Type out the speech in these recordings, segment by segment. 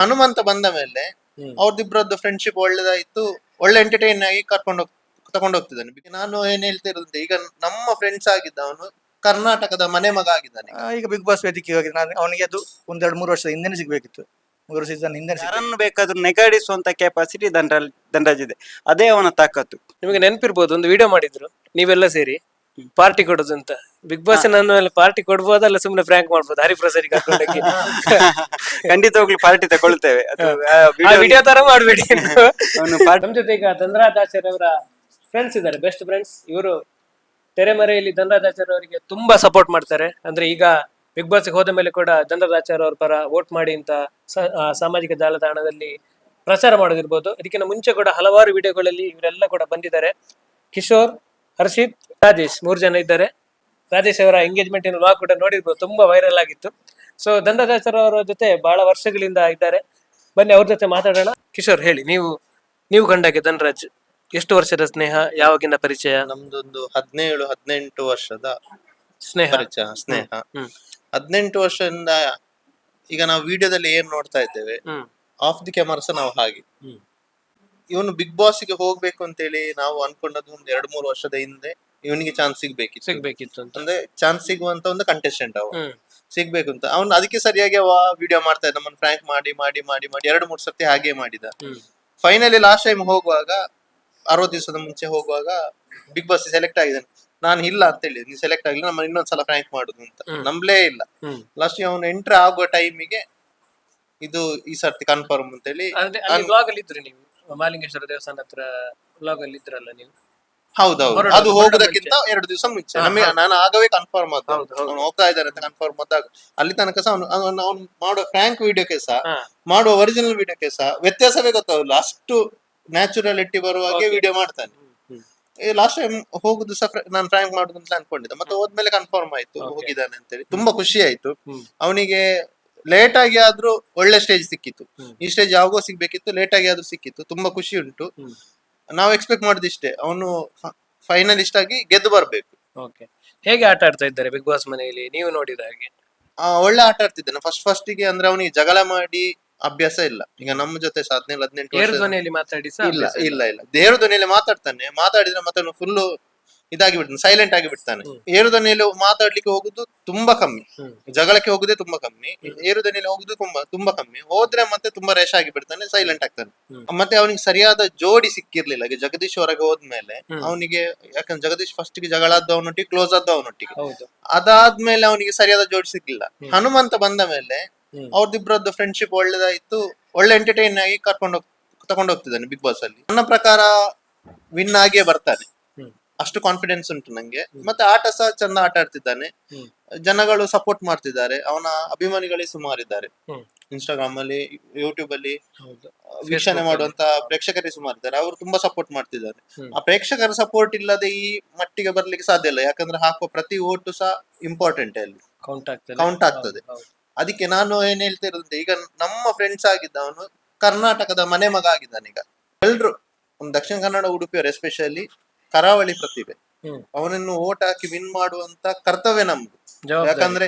ಹನುಮಂತ ಬಂದ ಮೇಲೆ. ಅವ್ರದಿಬ್ರದ್ದು ಫ್ರೆಂಡ್ಶಿಪ್ ಒಳ್ಳೇದಾಯ್ತು ಒಳ್ಳೆ ಎಂಟರ್ಟೈನ್ ಆಗಿ ಕರ್ಕೊಂಡು ಹೋಗ್ ತಗೊಂಡು ಹೋಗ್ತಿದ್ದಾನೆ. ನಾನು ಏನ್ ಹೇಳ್ತಿರೋದು ಈಗ ನಮ್ಮ ಫ್ರೆಂಡ್ಸ್ ಆಗಿದ್ದ ಅವನು ಕರ್ನಾಟಕದ ಮನೆ ಮಗ ಆಗಿದ್ದಾನೆ. ಆ, ಈಗ ಬಿಗ್ ಬಾಸ್ ವೇದಿಕೆ ಹೋಗಿ ನಾನು ಅವನಿಗೆ ಅದು ಒಂದೆರಡು ಮೂರು ವರ್ಷದ ಹಿಂದೆನೇ ಸಿಗ್ಬೇಕಿತ್ತು. ಮೂರು ಸೀಸನ್ ಹಿಂದೆ ಯಾರನ್ನು ಬೇಕಾದ್ರೂ ನೆಗಾಡಿಸುವಂತ ಕೆಪಾಸಿಟಿ ದಂಡ ದಂಡರಾಜ್ ಇದೆ. ಅದೇ ಅವನ ತಾಕತ್ತು. ನಿಮಗೆ ನೆನಪಿರ್ಬೋದು ಒಂದು ವಿಡಿಯೋ ಮಾಡಿದ್ರು ನೀವೆಲ್ಲ ಸೇರಿ. ಪಾರ್ಟಿ ಕೊಡೋದು ಅಂತ. ಬಿಗ್ ಬಾಸ್ ನನ್ನ ಮೇಲೆ ಪಾರ್ಟಿ ಕೊಡ್ಬೋದಲ್ಲ ಸುಮ್ನೆ ಫ್ರ್ಯಾಂಕ್ ಮಾಡ್ಬೋದು ಹರಿಪ್ರಸಾದಿಗೆ ಖಂಡಿತ ಖಂಡಿತವಾಗ್ಲೂ ಪಾರ್ಟಿ ತಗೊಳ್ತೇವೆ. ವಿಡಿಯೋ ತರ ಮಾಡ್ಬೇಡಿ. ನಮ್ ಜೊತೆ ಈಗ ಧನರಾಜಾಚಾರ್ಯ ಅವರ ಫ್ರೆಂಡ್ಸ್ ಇದ್ದಾರೆ ಬೆಸ್ಟ್ ಫ್ರೆಂಡ್ಸ್ ಇವರು ತೆರೆಮರೆಯಲ್ಲಿ ಧನರಾಜಾಚಾರ್ಯ ಅವರಿಗೆ ತುಂಬಾ ಸಪೋರ್ಟ್ ಮಾಡ್ತಾರೆ. ಅಂದ್ರೆ ಈಗ ಬಿಗ್ ಬಾಸ್ ಹೋದ ಮೇಲೆ ಕೂಡ ಧನರಾಜಾಚಾರ್ಯ ಅವ್ರ ಪರ ವೋಟ್ ಮಾಡಿ ಅಂತ ಸಾಮಾಜಿಕ ಜಾಲತಾಣದಲ್ಲಿ ಪ್ರಚಾರ ಮಾಡೋದಿರ್ಬೋದು. ಅದಕ್ಕಿಂತ ಮುಂಚೆ ಕೂಡ ಹಲವಾರು ವಿಡಿಯೋಗಳಲ್ಲಿ ಇವರೆಲ್ಲ ಕೂಡ ಬಂದಿದ್ದಾರೆ. ಕಿಶೋರ್ ಹರ್ಷಿತ್ ರಾಜೇಶ್ ಮೂರು ಜನ ಇದ್ದಾರೆ. ರಾಜೇಶ್ ಅವರ ಎಂಗೇಜ್ಮೆಂಟ್ ವ್ಲಾಗ್ ಕೂಡ ನೋಡಿರ್ಬೋದು ತುಂಬಾ ವೈರಲ್ ಆಗಿತ್ತು. ಸೊ ದಂಡದಾಸರ ಅವರ ಜೊತೆ ಬಹಳ ವರ್ಷಗಳಿಂದ ಇದ್ದಾರೆ. ಬನ್ನಿ ಅವ್ರ ಜೊತೆ ಮಾತಾಡೋಣ. ಕಿಶೋರ್ ಹೇಳಿ ನೀವು ನೀವು ಕಂಡಾಗೆ ಧನರಾಜ್ ಎಷ್ಟು ವರ್ಷದ ಸ್ನೇಹ ಯಾವಾಗಿನ ಪರಿಚಯ? ನಮ್ದೊಂದು ಹದಿನೇಳು ಹದಿನೆಂಟು ವರ್ಷದ ಸ್ನೇಹ. ಪರಿಚಯ ಸ್ನೇಹ. ಹ್ಮ್. ಹದಿನೆಂಟು ವರ್ಷದಿಂದ ಈಗ ನಾವು ವಿಡಿಯೋದಲ್ಲಿ ಏನ್ ನೋಡ್ತಾ ಇದ್ದೇವೆ ಆಫ್ ದಿ ಕ್ಯಾಮರಾಸ್ ನಾವು ಹಾಗೆ. ಇವನು ಬಿಗ್ ಬಾಸ್ಗೆ ಹೋಗ್ಬೇಕು ಅಂತೇಳಿ ನಾವು ಅನ್ಕೊಂಡದ್ದು ಒಂದು ಎರಡ್ ಮೂರು ವರ್ಷದ ಹಿಂದೆ ಇವನಿಗೆ ಚಾನ್ಸ್ ಸಿಗ್ಬೇಕಿತ್ತು. ಸಿಗ್ಬೇಕಿತ್ತು ಅಂತ. ಅಂದ್ರೆ ಚಾನ್ಸ್ ಸಿಗುವಂತ ಒಂದು ಕಂಟೆಸ್ಟೆಂಟ್ ಅವ ಸಿಗ್ಬೇಕು ಅಂತ. ಅವ್ನು ಅದಕ್ಕೆ ಸರಿಯಾಗಿ ಅವ ವಿಡಿಯೋ ಮಾಡ್ತಾ ಇದ್ದ ನಮ್ಮನ್ನ ಫ್ರ್ಯಾಂಕ್ ಮಾಡಿ ಮಾಡಿ ಮಾಡಿ ಮಾಡಿ ಎರಡು ಮೂರು ಸರ್ತಿ ಹಾಗೆ ಮಾಡಿದ. ಫೈನಲಿ ಲಾಸ್ಟ್ ಟೈಮ್ ಹೋಗುವಾಗ ಅರವತ್ತು ದಿವಸದ ಮುಂಚೆ ಹೋಗುವಾಗ ಬಿಗ್ ಬಾಸ್ ಸೆಲೆಕ್ಟ್ ಆಗಿದ್ದಾನೆ. ನಾನು ಇಲ್ಲ ಅಂತ ಹೇಳಿ ನೀ ಸೆಲೆಕ್ಟ್ ಆಗಿಲ್ಲ ನಮ್ಮ ಇನ್ನೊಂದ್ಸಲ ಫ್ರ್ಯಾಂಕ್ ಮಾಡುದು ಅಂತ. ನಂಬಲೇ ಇಲ್ಲ. ಲಾಸ್ಟ್ ಅವನು ಎಂಟ್ರಿ ಆಗುವ ಟೈಮಿಗೆ ಇದು ಈ ಸರ್ತಿ ಕನ್ಫರ್ಮ್ ಅಂತ ಹೇಳಿ ಅಂದ್ರೆ ನೀವು ದೇವಸ್ಥಾನ ಹತ್ರ ಬ್ಲಾಗ್ ಅಲ್ಲಿ ಇದ್ರಲ್ಲ ನೀವು? ಹೌದೌದು. ಅದು ಹೋಗೋದಕ್ಕಿಂತ ಎರಡು ದಿವಸ ಮುಂಚೆ. ಹಾ, ನಮಗೆ ನಾನು ಆಗವೇ ಕನ್ಫರ್ಮ್ ಆದ ಹೌದು, ಹೌದು. ಅವ್ನು ಹೋಗ್ತಾ ಇದ್ದಾರೆ ಅಂತ ಕನ್ಫರ್ಮ್ ಆದಾಗ ಅಲ್ಲಿ ತನಕ ಸಹ ಅವ್ನು ಮಾಡೋ ಫ್ರ್ಯಾಂಕ್ ವಿಡಿಯೋಕ್ಕೆ ಸಹ ಹಾ. ಮಾಡುವ ಒರಿಜಿನಲ್ ವಿಡಿಯೋಕ್ಕೆ ಸಹ ವ್ಯತ್ಯಾಸವೇ ಗೊತ್ತಾಗಲ್ಲ ಅಷ್ಟು ನ್ಯಾಚುರಾಲಿಟಿ ಬರುವಾಗೆ ಹಾಗೆ ವಿಡಿಯೋ ಮಾಡ್ತಾನೆ. ಹ್ಮ್. ಲಾಸ್ಟ್ ಟೈಮ್ ಹೋಗುದು ಸಹ ನಾನು ಫ್ರ್ಯಾಂಕ್ ಮಾಡುದು ಅಂತ ಅನ್ಕೊಂಡಿದ್ದೆ. ಮತ್ತೆ ಹೋದ್ಮೇಲೆ ಕನ್ಫರ್ಮ್ ಆಯ್ತು Okay. ಹೋಗಿದ್ದಾನೆ ಅಂತೇಳಿ. ತುಂಬಾ ಖುಷಿ ಆಯ್ತು. ಹ್ಮ್. ಅವನಿಗೆ ಲೇಟ್ ಆಗಿ ಆದ್ರೂ ಒಳ್ಳೆ ಸ್ಟೇಜ್ ಸಿಕ್ಕಿತ್ತು. ಈ ಸ್ಟೇಜ್ ಯಾವಾಗೋ ಸಿಗ್ಬೇಕಿತ್ತು ಲೇಟ್ ಆಗಿ ಆದ್ರೂ ಸಿಕ್ಕಿತ್ತು. ತುಂಬಾ ಖುಷಿ ಉಂಟು. ನಾವು ಎಕ್ಸ್ಪೆಕ್ಟ್ ಮಾಡಿದಿಷ್ಟೇ. ಅವನು ಫೈನಲಿಸ್ಟ್ ಆಗಿ ಗೆದ್ದು ಬರ್ಬೇಕು. ಓಕೆ ಹೇಗೆ ಆಟ ಆಡ್ತಾ ಇದ್ದಾರೆ ಬಿಗ್ ಬಾಸ್ ಮನೆಯಲ್ಲಿ? ನೀವು ನೋಡಿದ ಹಾಗೆ? ಆ, ಒಳ್ಳೆ ಆಟ ಆಡ್ತಿದ್ದಾನೆ. ಫಸ್ಟ್ ಫಸ್ಟ್ಗೆ ಅಂದ್ರೆ ಅವನಿಗೆ ಜಗಳ ಮಾಡಿ ಅಭ್ಯಾಸ ಇಲ್ಲ. ಈಗ ನಮ್ಮ ಜೊತೆ ಸಹ ಹದಿನೇಳು ಹದಿನೆಂಟು ಏರ್ ವರ್ಷ ಧ್ವನಿಯಲ್ಲಿ ಮಾತಾಡಿ ಸಹ ಇಲ್ಲ ಅಭ್ಯಾಸ ಇಲ್ಲ. ಇಲ್ಲ ದೇವ್ರ ಧ್ವನಿಯಲ್ಲಿ ಮಾತಾಡ್ತಾನೆ. ಮಾತಾಡಿದ್ರೆ ಮತ್ತೆ ಫುಲ್ ಇದಾಗಿ ಬಿಡ್ತಾನೆ ಸೈಲೆಂಟ್ ಆಗಿ ಬಿಡ್ತಾನೆ ಏರುದನಿಯಲ್ಲಿ ಮಾತಾಡ್ಲಿಕ್ಕೆ ಹೋಗುದು ತುಂಬಾ ಕಮ್ಮಿ. ಜಗಳಕ್ಕೆ ಹೋಗುದೇ ತುಂಬಾ ಕಮ್ಮಿ. ಏರುದನಿಯಲ್ಲಿ ಹೋಗುದು ತುಂಬಾ ತುಂಬಾ ಕಮ್ಮಿ. ಹೋದ್ರೆ ಮತ್ತೆ ತುಂಬಾ ರೇಷ್ ಆಗಿ ಬಿಡ್ತಾನೆ ಸೈಲೆಂಟ್ ಆಗ್ತಾನೆ ಮತ್ತೆ ಅವನಿಗೆ ಸರಿಯಾದ ಜೋಡಿ ಸಿಕ್ಕಿರ್ಲಿಲ್ಲ. ಈಗ ಜಗದೀಶ್ ಹೊರಗೆ ಹೋದ್ಮೇಲೆ. ಅವನಿಗೆ ಯಾಕಂದ್ರೆ ಜಗದೀಶ್ ಫಸ್ಟ್ಗೆ ಜಗಳ ಆದ್ದು ಅವನೊಟ್ಟಿಗೆ ಕ್ಲೋಸ್ ಆದ ಅವನೊಟ್ಟಿಗೆ. ಅದಾದ್ಮೇಲೆ ಅವನಿಗೆ ಸರಿಯಾದ ಜೋಡಿ ಸಿಕ್ಕಿಲ್ಲ. ಹನುಮಂತ ಬಂದ ಮೇಲೆ ಅವ್ರದ್ದಿಬ್ರದ್ದು ಅವ್ರದಿಬ್ರದ್ದು ಫ್ರೆಂಡ್ಶಿಪ್ ಒಳ್ಳೇದಾಯ್ತು. ಒಳ್ಳೆ ಎಂಟರ್ಟೈನ್ ಆಗಿ ಕರ್ಕೊಂಡು ತಗೊಂಡೋಗ್ತಿದ್ದಾನೆ ತಗೊಂಡು ಹೋಗ್ತಿದ್ದಾನೆ ಬಿಗ್ ಬಾಸ್ ಅಲ್ಲಿ. ನನ್ನ ಪ್ರಕಾರ ವಿನ್ ಆಗಿಯೇ ಬರ್ತಾನೆ. ಅಷ್ಟು ಕಾನ್ಫಿಡೆನ್ಸ್ ಉಂಟು ನಂಗೆ. ಮತ್ತೆ ಆಟ ಸಹ ಚಂದ ಆಟ ಆಡ್ತಿದ್ದಾನೆ. ಜನಗಳು ಸಪೋರ್ಟ್ ಮಾಡ್ತಿದ್ದಾರೆ. ಅವನ ಅಭಿಮಾನಿಗಳೇ ಸುಮಾರಿದ್ದಾರೆ. ಇನ್ಸ್ಟಾಗ್ರಾಮ್ ಅಲ್ಲಿ ಯೂಟ್ಯೂಬ್ ಅಲ್ಲಿ ವೀಕ್ಷಣೆ. ಮಾಡುವಂತ ಪ್ರೇಕ್ಷಕರೇ ಸುಮಾರಿದ್ದಾರೆ. ಅವರು ತುಂಬಾ ಸಪೋರ್ಟ್ ಮಾಡ್ತಿದ್ದಾರೆ. ಆ ಪ್ರೇಕ್ಷಕರ ಸಪೋರ್ಟ್ ಇಲ್ಲದೆ ಈ ಮಟ್ಟಿಗೆ ಬರ್ಲಿಕ್ಕೆ ಸಾಧ್ಯ ಇಲ್ಲ. ಯಾಕಂದ್ರೆ ಹಾಕುವ ಪ್ರತಿ ಓಟು ಸಹ ಇಂಪಾರ್ಟೆಂಟ್ ಅಲ್ಲಿ. ಕೌಂಟ್ ಆಗ್ತದೆ. ಅದಕ್ಕೆ ನಾನು ಏನ್ ಹೇಳ್ತಿರೋದಂತೆ ಈಗ ನಮ್ಮ ಫ್ರೆಂಡ್ಸ್ ಆಗಿದ್ದ ಅವನು ಕರ್ನಾಟಕದ ಮನೆ ಮಗ ಆಗಿದ್ದಾನೆ ಈಗ. ಎಲ್ರು ಒಂದು ದಕ್ಷಿಣ ಕನ್ನಡ ಉಡುಪಿಯವರು ಎಸ್ಪೆಷಲಿ ಕರಾವಳಿ ಪ್ರತಿಭೆ. ಅವನನ್ನು ಓಟ್ ಹಾಕಿ ವಿನ್ ಮಾಡುವಂತ ಕರ್ತವ್ಯ ನಮ್ದು. ಯಾಕಂದ್ರೆ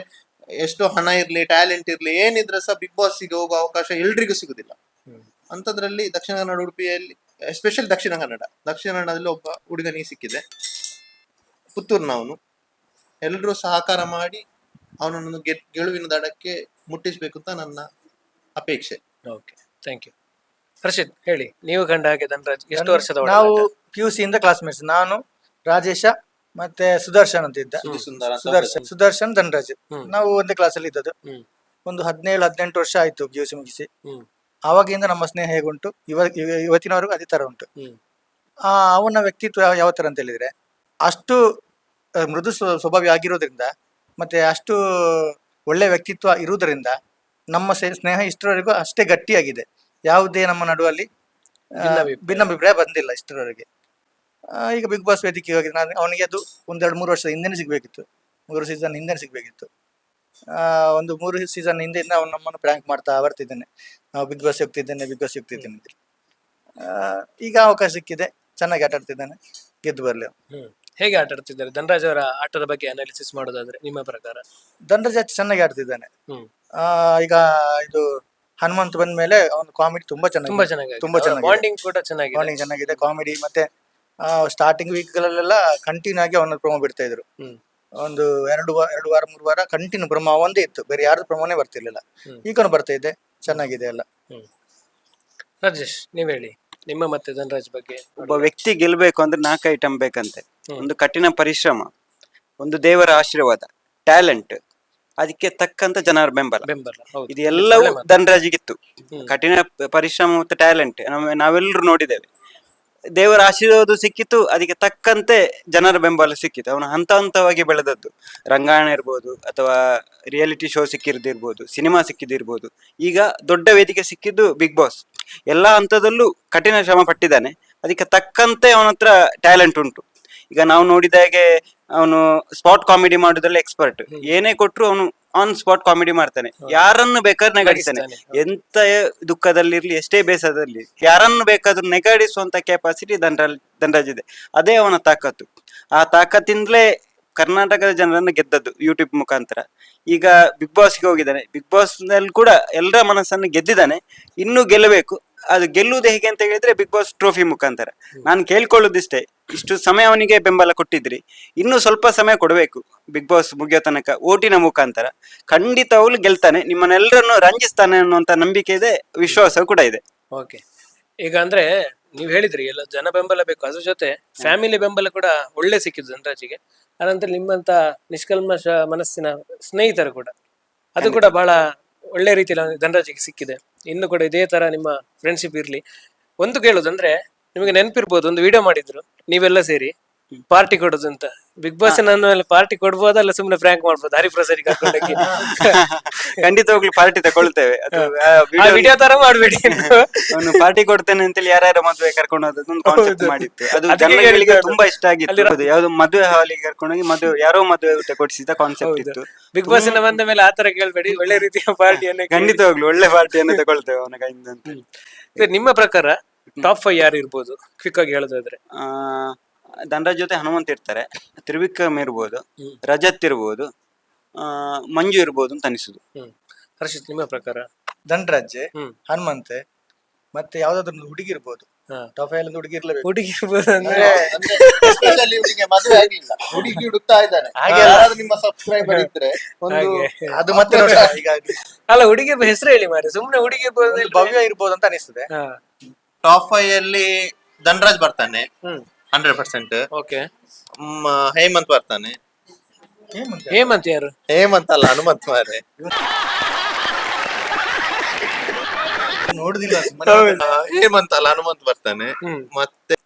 ಎಷ್ಟು ಹಣ ಇರ್ಲಿ ಟ್ಯಾಲೆಂಟ್ ಇರ್ಲಿ ಏನಿದ್ರೆ ಸಹ ಬಿಗ್ ಬಾಸ್ಗೆ ಹೋಗುವ ಅವಕಾಶ ಎಲ್ರಿಗೂ ಸಿಗುದಿಲ್ಲ. ಅಂತದ್ರಲ್ಲಿ ದಕ್ಷಿಣ ಕನ್ನಡ ಉಡುಪಿಯಲ್ಲಿ ಎಸ್ಪೆಷಲ್ ದಕ್ಷಿಣ ಕನ್ನಡ ದಕ್ಷಿಣ ಕನ್ನಡದಲ್ಲಿ ಒಬ್ಬ ಹುಡುಗನಿಗೆ ಸಿಕ್ಕಿದೆ. ಪುತ್ತೂರ್ನವನು ಎಲ್ಲರೂ ಸಹಕಾರ ಮಾಡಿ ಅವನನ್ನು ಗೆಲುವಿನ ದಡಕ್ಕೆ ಮುಟ್ಟಿಸ್ಬೇಕು ಅಂತ ನನ್ನ ಅಪೇಕ್ಷೆ. ಓಕೆ ಥ್ಯಾಂಕ್ ಯು ಹರ್ಷಿತ್ ಹೇಳಿ ನೀವು ಕಂಡ ಹಾಗೆ ಧನರಾಜ್ ಎಷ್ಟು ವರ್ಷದ ಒಡನಾಟ? ನಾವು ಪಿ ಯು ಇಂದ ಕ್ಲಾಸ್ಮೇಟ್ಸ್ ನಾನು ರಾಜೇಶ ಮತ್ತೆ ಸುದರ್ಶನ್ ಅಂತ ಇದ್ದ ಸುದರ್ಶನ್ ಸುದರ್ಶನ್ ಧನರಾಜ್ ಹ್ಮ್. ನಾವು ಒಂದೇ ಕ್ಲಾಸಲ್ಲಿ ಇದ್ದದ್ದು ಹ್ಮ್. ಒಂದು ಹದಿನೇಳು ಹದಿನೆಂಟು ವರ್ಷ ಆಯ್ತು ಪಿ ಯು ಸಿ ಮುಗಿಸಿ ಹ್ಮ್. ಆವಾಗಿಂದ ನಮ್ಮ ಸ್ನೇಹ ಹೇಗುಂಟು ಇವ ಇವ- ಇವತ್ತಿನವರೆಗೂ ಅದೇ ತರ ಉಂಟು ಹ್ಮ್. ಆ ಅವನ ವ್ಯಕ್ತಿತ್ವ ಯಾವ- ಯಾವ ತರ ಅಂತ ಹೇಳಿದ್ರೆ ಅಷ್ಟು ಆ, ಮೃದು ಸ್ವ- ಸ್ವಭಾವಿ ಆಗಿರೋದ್ರಿಂದ ಮತ್ತೆ ಅಷ್ಟು ಒಳ್ಳೆ ವ್ಯಕ್ತಿತ್ವ ಇರುವುದರಿಂದ ನಮ್ಮ ಸೆ- ಸ್ನೇಹ ಇಷ್ಟರವರೆಗೂ ಅಷ್ಟೇ ಗಟ್ಟಿಯಾಗಿದೆ ಯಾವುದೇ ನಮ್ಮ ನಡುವಲ್ಲಿ ಭಿನ್ನಾಭಿಪ್ರಾಯ. ಬಂದಿಲ್ಲ ಇಷ್ಟರವರೆಗೆ. ಈಗ ಬಿಗ್ ಬಾಸ್ ವೇದಿಕೆ ಹೋಗಿ ನಾನು ಅವನಿಗೆ ಅದು ಒಂದೆರಡು ಮೂರು ವರ್ಷದ ಹಿಂದೆನೇ ಸಿಗಬೇಕಿತ್ತು. ಮೂರು ಸೀಸನ್ ಹಿಂದೆ ಸಿಗಬೇಕಿತ್ತು. ಒಂದು ಮೂರು ಸೀಸನ್ ಹಿಂದೆಯಿಂದ ಅವನು ನಮ್ಮನ್ನು ಪ್ರ್ಯಾಂಕ್ ಮಾಡ್ತಾ ಬರ್ತಿದ್ದೇನೆ. ನಾವು ಬಿಗ್ ಬಾಸ್ ಹೋಗ್ತಿದ್ದೇನೆ ಬಿಗ್ ಬಾಸ್ ಹೋಗ್ತಿದ್ದೇನೆ ಅಂತ ಆ, ಈಗ ಅವಕಾಶ ಸಿಕ್ಕಿದೆ. ಚೆನ್ನಾಗಿ ಆಟ ಆಡ್ತಿದ್ದಾನೆ. ಗೆದ್ದು ಬರಲಿ ಹೇಗೆ ಆಟ ಆಡ್ತಿದ್ದಾರೆ? ಧನರಾಜ್ ಅವರ ಆಟದ ಬಗ್ಗೆ ಅನಾಲಿಸಿಸ್ ಮಾಡೋದಾದ್ರೆ ನಿಮ್ಮ ಪ್ರಕಾರ? ಧನರಾಜ್ ಚೆನ್ನಾಗಿ ಆಡ್ತಿದ್ದಾನೆ. ಆ, ಈಗ ಇದು ಹನುಮಂತ್ ಬಂದ ಮೇಲೆ ಅವ್ನ ಕಾಮಿಡಿ ತುಂಬಾ ತುಂಬಾ ಚೆನ್ನಾಗಿ ಚೆನ್ನಾಗಿದೆ. ತುಂಬಾ ಚೆನ್ನಾಗಿ ಬಾಂಡಿಂಗ್ ಕೂಡ ಚೆನ್ನಾಗಿದೆ. ಬಾಂಡಿಂಗ್ ಚೆನ್ನಾಗಿದೆ ಕಾಮಿಡಿ ಮತ್ತೆ ಸ್ಟಾರ್ಟಿಂಗ್ ವೀಕ್ ಗಳಲ್ಲೆಲ್ಲ ಕಂಟಿನ್ಯೂ ಆಗಿ ಅವನ ಪ್ರೊಮೋ ಬಿಡ್ತಾ ಇದ್ರು. ಒಂದು ಎರಡು ವಾರ ಎರಡು ವಾರ ಮೂರು ವಾರ ಕಂಟಿನ್ಯೂ ಪ್ರೊಮೋ ಒಂದೇ ಇತ್ತು. ಬೇರೆ ಯಾರ್ದು ಪ್ರೊಮೋನೇ ಬರ್ತಿರ್ಲಿಲ್ಲ. ಈಗನು ಬರ್ತಾ ಇದೆ. ಚೆನ್ನಾಗಿದೆ ಎಲ್ಲ. ರಾಜೇಶ್ ನೀವ್ ಹೇಳಿ. ನಿಮ್ಮ ಮತ್ತೆ ಧನರಾಜ್ ಬಗ್ಗೆ. ಒಬ್ಬ ವ್ಯಕ್ತಿ ಗೆಲ್ಬೇಕು ಅಂದ್ರೆ ನಾಲ್ಕು ಐಟಮ್ ಬೇಕಂತೆ. ಒಂದು ಕಠಿಣ ಪರಿಶ್ರಮ ಒಂದು ದೇವರ ಆಶೀರ್ವಾದ ಟ್ಯಾಲೆಂಟ್ ಅದಕ್ಕೆ ತಕ್ಕಂತ ಜನರ ಬೆಂಬಲ. ಬೆಂಬಲ ಹೌದು. ಇದು ಎಲ್ಲವೂ ಧನರಾಜಿಗಿತ್ತು. ಕಠಿಣ ಪ- ಪರಿಶ್ರಮ ಮತ್ತು ಟ್ಯಾಲೆಂಟ್ ನಾವೆಲ್ಲರೂ ನೋಡಿದ್ದೇವೆ. ದೇವರ ಆಶೀರ್ವಾದ ಸಿಕ್ಕಿತ್ತು ಅದಕ್ಕೆ ತಕ್ಕಂತೆ ಜನರ ಬೆಂಬಲ ಸಿಕ್ಕಿತ್ತು ಅವನು ಹಂತ ಹಂತವಾಗಿ ಬೆಳೆದದ್ದು. ರಂಗಾಯಣ ಇರ್ಬೋದು ಅಥವಾ ರಿಯಾಲಿಟಿ ಶೋ ಸಿಕ್ಕಿರ್ದಿರ್ಬೋದು ಸಿನಿಮಾ ಸಿಕ್ಕಿದ್ದಿರ್ಬೋದು. ಈಗ ದೊಡ್ಡ ವೇದಿಕೆ ಸಿಕ್ಕಿದ್ದು ಬಿಗ್ ಬಾಸ್ ಎಲ್ಲ ಹಂತದಲ್ಲೂ ಕಠಿಣ ಶ್ರಮ ಪಟ್ಟಿದ್ದಾನೆ. ಅದಕ್ಕೆ ತಕ್ಕಂತೆ ಅವನ ಹತ್ರ ಟ್ಯಾಲೆಂಟ್ ಉಂಟು. ಈಗ ನಾವು ನೋಡಿದ ಹಾಗೆ ಅವನು ಸ್ಪಾಟ್ ಕಾಮಿಡಿ ಮಾಡೋದ್ರಲ್ಲಿ ಎಕ್ಸ್ಪರ್ಟ್ ಏನೇ ಕೊಟ್ರು ಅವನು ಆನ್ ಸ್ಪಾಟ್ ಕಾಮಿಡಿ ಮಾಡ್ತಾನೆ. ಯಾರನ್ನು ಬೇಕಾದ್ರೂ ನೆಗಾಡಿಸ್ತಾನೆ. ಎಂತ ಎಂತ ದುಃಖದಲ್ಲಿರ್ಲಿ ಎಷ್ಟೇ ಬೇಸರದಲ್ಲಿ ಯಾರನ್ನು ಬೇಕಾದ್ರೂ ನೆಗಾಡಿಸುವಂತ ಕೆಪಾಸಿಟಿ ಧನರಾಜ್ ಧನರಾಜ್ ಇದೆ. ಅದೇ ಅವನ ತಾಕತ್ತು. ಆ ತಾಕತ್ತಿಂದಲೇ ಕರ್ನಾಟಕದ ಜನರನ್ನು ಗೆದ್ದದ್ದು ಯೂಟ್ಯೂಬ್ ಮುಖಾಂತರ. ಈಗ ಬಿಗ್ ಬಾಸ್ಗೆ ಹೋಗಿದ್ದಾನೆ. ಬಿಗ್ ಬಾಸ್ನಲ್ಲಿ ಕೂಡ ಎಲ್ಲರ ಮನಸ್ಸನ್ನು ಗೆದ್ದಿದ್ದಾನೆ. ಇನ್ನೂ ಗೆಲ್ಲಬೇಕು. ಅದು ಗೆಲ್ಲುವುದು ಹೇಗೆ ಅಂತ ಹೇಳಿದ್ರೆ ಬಿಗ್ ಬಾಸ್ ಟ್ರೋಫಿ ಮುಖಾಂತರ. ನಾನು ಕೇಳ್ಕೊಳ್ಳೋದಿಷ್ಟೇ ಇಷ್ಟು ಸಮಯ ಅವನಿಗೆ ಬೆಂಬಲ ಕೊಟ್ಟಿದ್ರಿ ಇನ್ನು ಸ್ವಲ್ಪ ಸಮಯ ಕೊಡಬೇಕು ಬಿಗ್ ಬಾಸ್ ಮುಗಿಯೋ ತನಕ ಓಟಿನ ಮುಖಾಂತರ. ಖಂಡಿತ ಅವಳು ಗೆಲ್ತಾನೆ ನಿಮ್ಮನ್ನೆಲ್ಲರನ್ನು ರಂಜಿಸ್ತಾನೆ ಅನ್ನುವಂತ ನಂಬಿಕೆ ಇದೆ ವಿಶ್ವಾಸ ಕೂಡ ಇದೆ. ಓಕೆ ಈಗ ಅಂದ್ರೆ ನೀವ್ ಹೇಳಿದ್ರಿ ಎಲ್ಲ ಜನ ಬೆಂಬಲ ಬೇಕು ಅದ್ರ ಜೊತೆ ಫ್ಯಾಮಿಲಿ ಬೆಂಬಲ ಕೂಡ ಒಳ್ಳೆ ಸಿಕ್ಕಿದ್ದು ಧನರಾಜಿಗೆ ಅನಂತರ ನಿಮ್ಮಂತ ನಿಷ್ಕಲ್ಮಶ ಮನಸ್ಸಿನ ಸ್ನೇಹಿತರು ಕೂಡ ಅದು ಕೂಡ ಬಹಳ ಒಳ್ಳೆ ರೀತಿಯಲ್ಲಿ ಧನರಾಜಿಗೆ ಸಿಕ್ಕಿದೆ. ಇನ್ನು ಕೂಡ ಇದೇ ತರ ನಿಮ್ಮ ಫ್ರೆಂಡ್ಶಿಪ್ ಇರಲಿ. ಒಂದು ಕೇಳುದಂದ್ರೆ, ನಿಮಗೆ ನೆನಪಿರ್ಬೋದು, ಒಂದು ವಿಡಿಯೋ ಮಾಡಿದ್ರು, ನೀವೆಲ್ಲ ಸೇರಿ. ಪಾರ್ಟಿ ಕೊಡೋದು ಅಂತ ಬಿಗ್ ಬಾಸ್ ನನ್ನ ಪಾರ್ಟಿ ಕೊಡ್ಬೋದಲ್ಲ ಸುಮ್ನೆ ಫ್ರ್ಯಾಂಕ್ ಮಾಡ್ಬೋದು ಹಾರಿ ಹಾಕೊಂಡೋಗಿ ಖಂಡಿತವಾಗ್ಲೂ ಪಾರ್ಟಿ ತಗೊಳ್ತೇವೆ. ವಿಡಿಯೋ ತರ ಮಾಡ್ಬೇಡಿ. ಅವನು ಪಾರ್ಟಿ ಕೊಡ್ತೇನೆ ಅಂತೇಳಿ ಯಾರ್ಯಾರ ಮದುವೆ ಕರ್ಕೊಂಡು ಹೋದದ್ದು ಕಾನ್ಸೆಪ್ಟ್ ಮಾಡಿತ್ತು. ಅದು ಜನಗಳಿಗೆ ತುಂಬಾ ಇಷ್ಟ ಆಗಿತ್ತು. ಅದು ಯಾವ್ದು ಮದುವೆ ಹಾಲಿಗೆ ಕರ್ಕೊಂಡೋಗಿ ಮದುವೆ ಯಾರೋ ಮದುವೆ ಊಟ ಕೊಡಿಸಿದ ಕಾನ್ಸೆಪ್ಟ್ ಇತ್ತು. ಬಿಗ್ ಬಾಸ್ನ ಬಂದ ಮೇಲೆ ಆತರ ಕೇಳ್ಬೇಡಿ ಒಳ್ಳೆ ರೀತಿಯ ಪಾರ್ಟಿಯನ್ನು ಖಂಡಿತವಾಗ್ಲು ಒಳ್ಳೆ ಪಾರ್ಟಿಯನ್ನು ತಗೊಳ್ತೇವೆ ಅವನ ಕೈಯಿಂದ ಅಂತ ನಿಮ್ಮ ಪ್ರಕಾರ ಟಾಪ್ ಫೈವ್ ಯಾರು ಇರ್ಬೋದು ಕ್ವಿಕ್ ಆಗಿ ಹೇಳೋದಾದ್ರೆ. ಆ ಧನರಾಜ್ ಜೊತೆ ಹನುಮಂತ ಇರ್ತಾರೆ. ತ್ರಿವಿಕ್ರಮ್ ಇರ್ಬೋದು. ರಜತ್ ಇರ್ಬೋದು ಆ ಮಂಜು ಇರ್ಬೋದು ಅಂತ ಅನಿಸುದು. ಹ್ಮ್. ಹರ್ಷಿತ್ ನಿಮ್ಮ ಪ್ರಕಾರ? ಧನರಾಜ್ ಹ್ಮ್. ಹನುಮಂತೆ ಮತ್ತೆ ಯಾವ್ದಾದ್ರು ಒಂದು ಹುಡುಗಿ ಇರ್ಬೋದು. ಹಾ. ಅಲ್ಲಿ ಹುಡುಗಿ ಇರ್ಲೇಬೇಕು. ಹುಡುಗಿ ಇರ್ಬೋದು ಅಂದ್ರೆ? ಇವ್ನಿಗೆ ಮದುವೆ ಹುಡುಗಿ ಹುಡುಕ್ತಾ ಇದ್ದಾನೆ. ಹಾಗೆ. ಯಾರಾದ್ರೂ ನಿಮ್ಮ ಸಬ್ಸ್ಕ್ರೈಬರ್ ಇದ್ರೆ ಒಂದು ಹಾಗೆ. ಅದು ಮತ್ತೆ ನೋಡಿ ಈಗ ಅಲ್ಲ ಹುಡುಗಿ ಹೆಸರು ಹೇಳಿ ಮಾರಿ ಸುಮ್ನೆ ಹುಡುಗಿ ಇರ್ಬೋದು ಭವ್ಯ ಇರ್ಬೋದು ಅಂತ ಅನಿಸ್ತದೆ. ಟಾಪ್ ಫೈವ್ ಅಲ್ಲಿ ಧನರಾಜ್ ಬರ್ತಾನೆ. ಹ್ಮ್. Hundred percent. ಓಕೆ. ಹೇಮಂತ್ ಬರ್ತಾನೆ ಹೇಮಂತ್ ಯಾರು? ಹೇಮಂತ್ ಅಲ್ಲ ಹನುಮಂತ್ ಮಾರೆ ನೋಡುದಿಲ್ಲ ಹೇಮಂತ್ ಅಲ್ಲ ಹನುಮಂತ್ ಬರ್ತಾನೆ ಮತ್ತೆ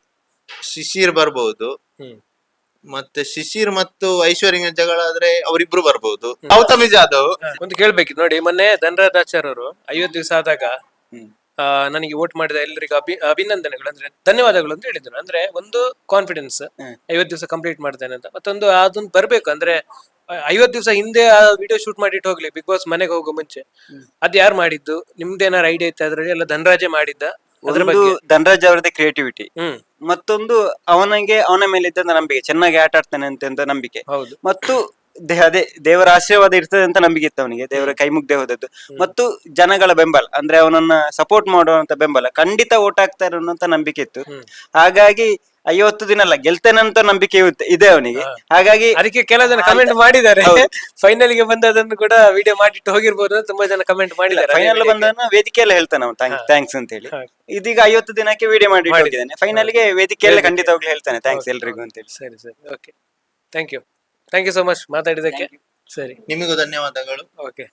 ಶಿಶಿರ್ ಬರ್ಬಹುದು ಹ್ಮ್. ಮತ್ತೆ ಶಿಶಿರ್ ಮತ್ತು ಐಶ್ವರ್ಯ ಜಗಳ ಆದ್ರೆ ಅವರಿಬ್ರು ಬರ್ಬಹುದು ಗೌತಮಿ ಜಾಧವ್ ಒಂದು ಕೇಳ್ಬೇಕಿತ್ತು ನೋಡಿ ಮೊನ್ನೆ ಧನರಾಜ್ ಆಚಾರ್ಯರು ಐವತ್ತು ದಿವಸ ಆದಾಗ ನನಗೆ ವೋಟ್ ಮಾಡಿದ ಎಲ್ಲರಿಗೂ ಅಭಿ ಅಭಿನಂದನೆಗಳು. ಅಂದ್ರೆ ಧನ್ಯವಾದಗಳು ಅಂತ ಹೇಳಿದ್ರು. ಅಂದ್ರೆ ಒಂದು ಕಾನ್ಫಿಡೆನ್ಸ್. ಐವತ್ತು ದಿವಸ ಕಂಪ್ಲೀಟ್ ಮಾಡ್ತೇನೆ ಅಂತ. ಮತ್ತೊಂದು ಅದೊಂದು ಬರ್ಬೇಕು. ಅಂದ್ರೆ ಐವತ್ತು ದಿವಸ ಹಿಂದೆ ಆ ವಿಡಿಯೋ ಶೂಟ್ ಮಾಡಿಟ್ಟು ಹೋಗ್ಲಿ. ಬಿಗ್ ಬಾಸ್ ಮನೆಗೆ ಹೋಗೋ ಮುಂಚೆ. ಅದ್ ಯಾರು ಮಾಡಿದ್ದು? ನಿಮ್ದೇನಾರು ಐಡಿಯಾ ಇತ್ತು? ಅದ್ರಲ್ಲಿ ಎಲ್ಲ ಧನರಾಜೆ ಮಾಡಿದ್ದ? ಅದ್ರ ಬಗ್ಗೆ. ಧನರಾಜ್ ಅವರದೇ ಕ್ರಿಯೇಟಿವಿಟಿ ಹ್ಮ್. ಮತ್ತೊಂದು ಅವನಿಗೆ ಅವನ ಮೇಲೆ ಇದ್ದಂತ ನಂಬಿಕೆ. ಚೆನ್ನಾಗಿ ಆಟ ಆಡ್ತಾನೆ ಅಂತ ಅಂತ ನಂಬಿಕೆ. ಹೌದು. ಮತ್ತು ದೇ- ಅದೇ ದೇವರ ಆಶೀರ್ವಾದ ಇರ್ತದೆ ಅಂತ ನಂಬಿಕೆ ಇತ್ತು ಅವನಿಗೆ. ದೇವರ ಕೈ ಮುಗ್ದೆ ಹೋದದ್ದು. ಮತ್ತು ಜನಗಳ ಬೆಂಬಲ ಅಂದ್ರೆ ಅವನನ್ನ ಸಪೋರ್ಟ್ ಮಾಡುವಂತ ಬೆಂಬಲ ಖಂಡಿತ ಓಟ್ ಹಾಕ್ತಾರೆ ಅನ್ನುವಂತ ನಂಬಿಕೆ ಇತ್ತು. ಹಾಗಾಗಿ ಐವತ್ತು ದಿನ ಅಲ್ಲ ಗೆಲ್ತೇನೆ ಅಂತ ನಂಬಿಕೆ ಇರುತ್ತೆ- ಇದೆ ಅವನಿಗೆ. ಹಾಗಾಗಿ ಅದಕ್ಕೆ ಕೆಲವು ಜನ ಕಮೆಂಟ್ ಮಾಡಿದ್ದಾರೆ. ಫೈನಲ್ಗೆ ಬಂದದನ್ನು ಕೂಡ ವಿಡಿಯೋ ಮಾಡಿಟ್ಟು ಹೋಗಿರ್ಬೋದು ಅಂತ ತುಂಬಾ ಜನ ಕಮೆಂಟ್ ಮಾಡಿದ್ದಾರೆ. ಫೈನಲ್. ಬಂದವನ ವೇದಿಕೆಯಲ್ಲೇ ಹೇಳ್ತಾನೆ ಅವನು ಥ್ಯಾಂಕ್ಸ್ ಅಂತ ಹೇಳಿ. ಇದೀಗ ಐವತ್ತು ದಿನಕ್ಕೆ ವಿಡಿಯೋ ಮಾಡಿ ಹೋಗಿದ್ದಾನೆ. ಫೈನಲ್ಗೆ ವೇದಿಕೆಯಲ್ಲೇ ಖಂಡಿತವಾಗ್ಲೂ ಹೇಳ್ತಾನೆ. ಥ್ಯಾಂಕ್ಸ್ ಎಲ್ರಿಗೂ ಅಂತ ಹೇಳಿ. ಸರಿ ಸರಿ. Okay thank you thank you so much ಮಾತಾಡಿದಕ್ಕೆ ಸರಿ. ನಿಮಗೂ ಧನ್ಯವಾದಗಳು. ಓಕೆ